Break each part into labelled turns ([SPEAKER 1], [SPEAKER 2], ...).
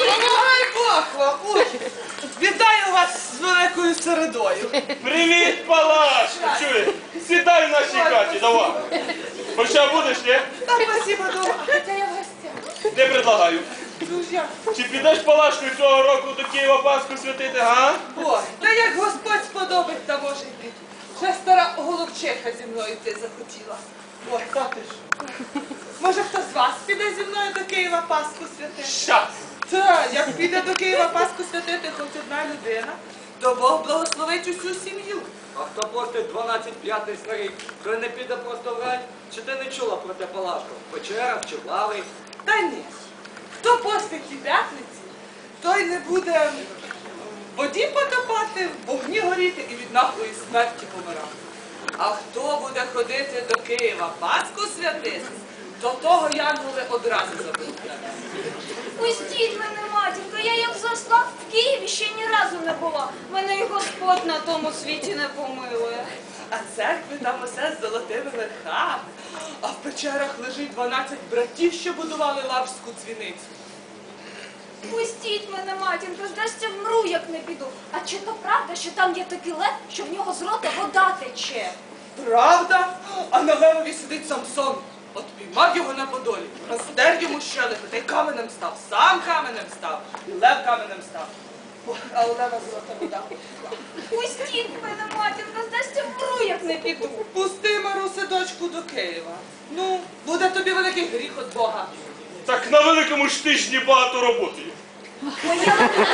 [SPEAKER 1] Ой, Бог вам! Ой, Вітаю вас з великою середою.
[SPEAKER 2] Привіт, Палашка! Чуєш? Сідай в нашій хаті, давай. Хоча будеш, ні?
[SPEAKER 1] Та спасибо дома.
[SPEAKER 3] Це я в гостях.
[SPEAKER 2] Не предлагаю.
[SPEAKER 1] Друзі,
[SPEAKER 2] Чи підеш Палашкою цього року до Києва Пасху святити, га?
[SPEAKER 1] ой, та як Господь сподобить, та може й піду. Вже стара головчиха зі мною йти захотіла. Ой, та ти ж. Може хто з вас піде зі мною до Києва Пасху святити?
[SPEAKER 2] Щас!
[SPEAKER 1] Та, як піде до Києва Пасху святити хоч одна людина, то Бог благословить усю сім'ю.
[SPEAKER 4] А хто постить 12 п'ятий старий, той не піде просто в рай? Чи ти не чула про те Палашко? В печерах чи в лаві?
[SPEAKER 1] Та ні. Хто постить ті п'ятниці, той не буде в воді потопати, в вогні горіти і від наглої смерті помирати. А хто буде ходити до Києва Пасху святити, то того янголи одразу заберуть.
[SPEAKER 3] Пустіть мене, матінко, я як зросла в Києві ще ні разу не була. Мене і Господь на тому світі не помилує.
[SPEAKER 1] А церкви там усе з золотими верхами, а в печерах лежить 12 братів, що будували лаврську дзвіницю.
[SPEAKER 3] Пустіть мене, матінко, здасться вмру, як не піду. А чи то правда, що там є такий лев, що в нього з рота вода тече?
[SPEAKER 1] Правда? А на левові сидить Самсон. От піймав його на подолі, роздер йому щелепи, та й каменем став. Сам каменем став, і лев каменем став. А у лева золота вода.
[SPEAKER 3] Пустіть мене, матінко, здасться вмру, як не піду.
[SPEAKER 1] Пусти Марусе дочку до Києва. Ну, буде тобі великий гріх від Бога.
[SPEAKER 2] Так на великому ж тижні багато роботи.
[SPEAKER 3] Моя лапка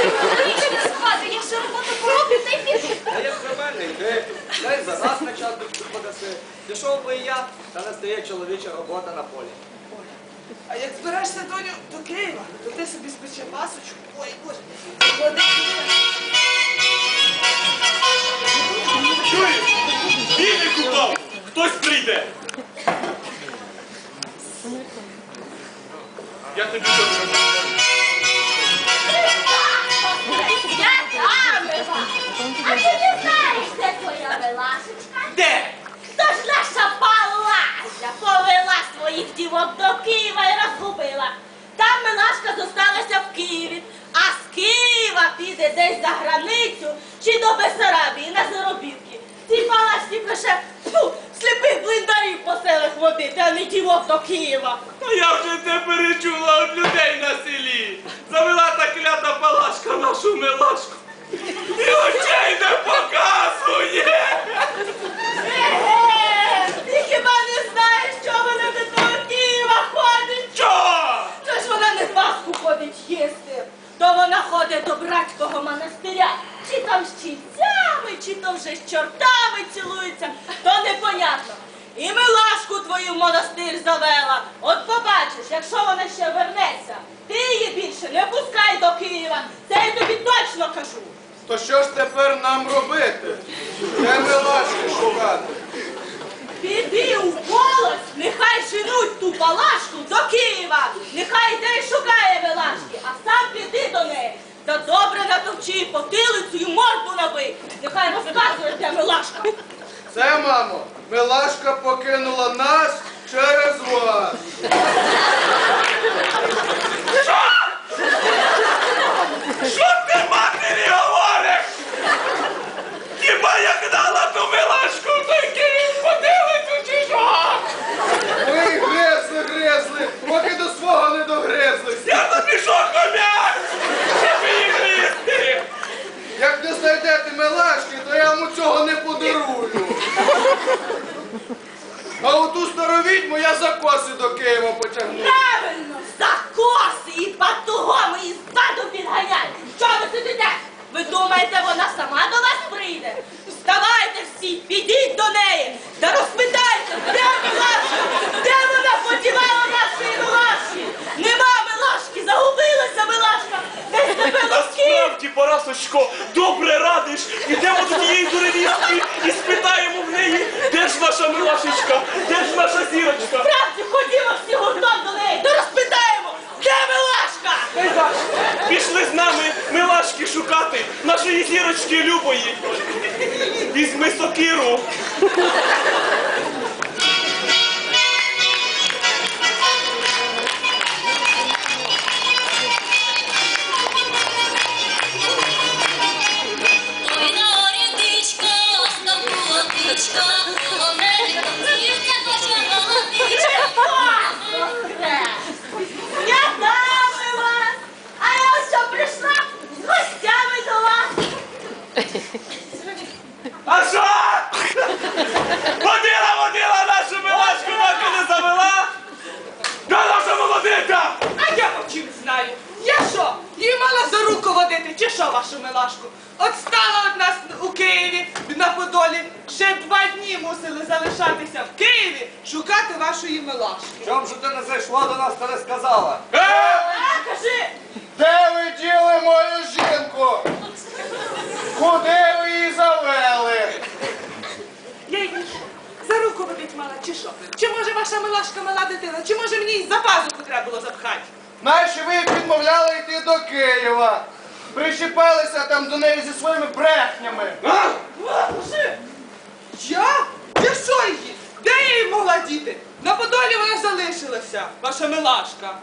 [SPEAKER 3] не спати, якщо роботу пороблю, та й піду.
[SPEAKER 4] А як за мене йди, дай за нас на час подаси. Пішов би і я, та не стає чоловіча робота на полі.
[SPEAKER 1] А як збираєшся, доню, до Києва, то ти собі спече пасочку. Ой, ой, Клади
[SPEAKER 5] Пише, фу, сліпих блиндарів по селах водити, а не дівок до Києва.
[SPEAKER 2] Та я вже це перечула від людей на селі. Завела та клята палашка нашу милашку. І очей не показує.
[SPEAKER 5] Еге, ти хіба не знаєш, що вона до того Києва ходить?
[SPEAKER 2] Що?
[SPEAKER 5] Це ж вона не Пасху ходить їсти, то вона ходить до братського монастиря. Чи там з чільцями, чи то вже з чортами цілується, то непонятно. І милашку твою в монастир завела. От побачиш, якщо вона ще вернеться, ти її більше не пускай до Києва. Це я тобі точно кажу.
[SPEAKER 6] То що ж тепер нам робити? Де милашки шукати?
[SPEAKER 5] Піди у голос, нехай шинуть ту палашку до Києва, нехай йде й шукає Милашки, а сам піди до неї. Та добре натовчи потилицю і морду набий. Нехай розказує, де Милашка.
[SPEAKER 6] Це, мамо, милашка покинула нас через вас.
[SPEAKER 2] Що ти матері говориш? Хіба як дала ту милашку в той Київ подивитися чи що?
[SPEAKER 6] Ви гризли, гризли, поки до свого не догризлись.
[SPEAKER 2] Я тобі що хомяк? Щоб її грізти?
[SPEAKER 6] Як не знайдете милашки, то я вам цього не подарую. А оту стару відьму я за коси до Києва потягну.
[SPEAKER 5] Правильно, за коси і батугом і ззаду підганяй. Що ви сидите? Ви думаєте, вона сама до вас прийде? Вставайте всі, підіть до неї, та розпитайте, де Милашка? Де вона подівала нашої Милашки? Нема Милашки, загубилася Милашка, десь тебе лоски.
[SPEAKER 2] Насправді, Парасочко, добре радиш. Ідемо до тієї дуревістки і спитаємо в неї, де ж наша милашечка, де ж наша зірочка.
[SPEAKER 5] Справді, ходімо всі гуртом до неї, та розпитаємо, де Милашка?
[SPEAKER 2] Пішли з нами милашки шукати, нашої зірочки любої. Візьми сокиру.
[SPEAKER 5] Я дами а я ось що прийшла гостями до.
[SPEAKER 2] А що? Водила, водила нашу милашку, доки не завела? Де наша молодиця?
[SPEAKER 1] А я чим знаю. Я що, її мала за руку водити, чи що, вашу милашку? От стала од нас у Києві на Подолі. Ще два дні мусили залишатися в Києві шукати вашої милашки.
[SPEAKER 4] Чом же ти не зайшла до нас та не сказала?
[SPEAKER 2] Е?
[SPEAKER 5] А, кажи,
[SPEAKER 6] Де ви діли мою жінку? Куди ви її завели?
[SPEAKER 1] Я її за руку водить мала, чи що? Чи може ваша милашка мала дитина? Чи може мені її за пазуху треба було запхати?
[SPEAKER 6] Наші ви відмовляли йти до Києва. Прищепилися там до неї зі своїми брехнями.
[SPEAKER 2] А?
[SPEAKER 1] Боже! Я? Я що її? Де я її могла діти? На Подолі вона залишилася, ваша милашка.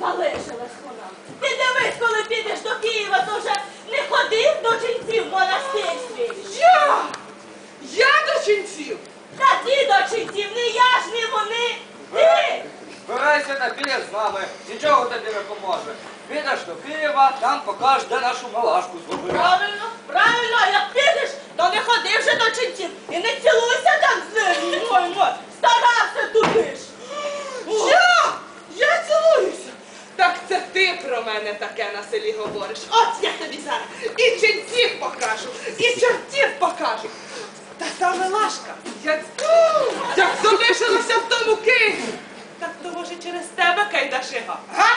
[SPEAKER 5] залишилась вона. Ти дивись, коли підеш до Києва, то вже не ходив до ченців в монастир свій.
[SPEAKER 1] Я? Я до ченців?
[SPEAKER 5] Та ти до ченців, не я ж, не вони. Ти!
[SPEAKER 4] Збирайся на біля з нами, нічого тобі не поможе. Підеш до Києва, там покажеш, де нашу милашку зробили.
[SPEAKER 5] Правильно, правильно, як підеш, то не ходи вже до ченців і не цілуйся там з ним. Ой, ой, старався туди ж.
[SPEAKER 1] Я? Я цілуюся. Так це ти про мене таке на селі говориш. От я тобі зараз і ченців покажу, і чортів покажу. Та та милашка, як, як залишилася в тому Києві. Так то може через тебе кайдашига, га?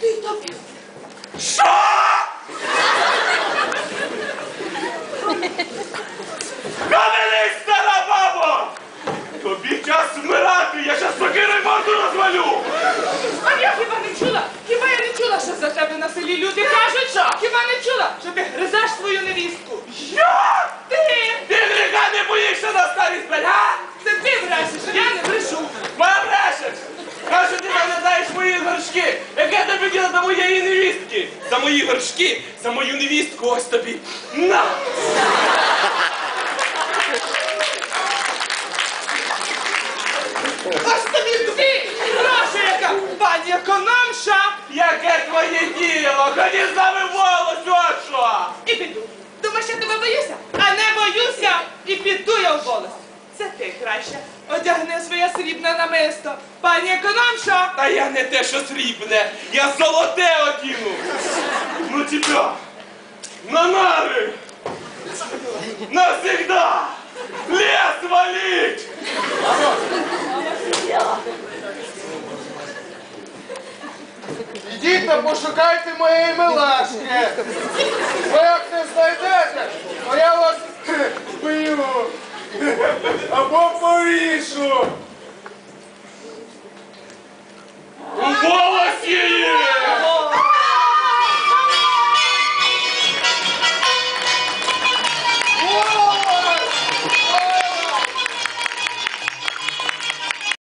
[SPEAKER 1] Ти тобі.
[SPEAKER 2] Що? Каменись, стара бабо! Тобі час вмирати, я щас сокирою морду розвалю!
[SPEAKER 1] А я хіба не чула? Хіба я не чула, що за тебе на селі люди кажуть, що? Хіба не чула, що ти гризеш свою невістку?
[SPEAKER 2] Я?
[SPEAKER 1] Ти!
[SPEAKER 2] Ти гріха не боїшся на старість, блядь, а?
[SPEAKER 1] Це ти брешеш, я не брешу.
[SPEAKER 2] Брешеш! Каже, ти заглядаєш мої горшки. Яке тобі діло до моєї невістки? За мої горшки, за мою невістку, ось тобі. На!
[SPEAKER 1] Ось тобі дві гроші, яка пані економша.
[SPEAKER 2] Яке твоє діло? Ході з нами в волос, от що!
[SPEAKER 1] І піду. Думаєш, я тебе боюся? А не боюся і піду я в голос. Це ти краще. Одягни своє срібне намисто. Пані економша.
[SPEAKER 2] Та я не те, що срібне, я золоте одіну. Ну тебя, на нары, навсегда, лес валить!
[SPEAKER 6] Йдіть та пошукайте моєї милашки. Бо як не знайдете, то я вас пиво або порішу.
[SPEAKER 2] У волосі!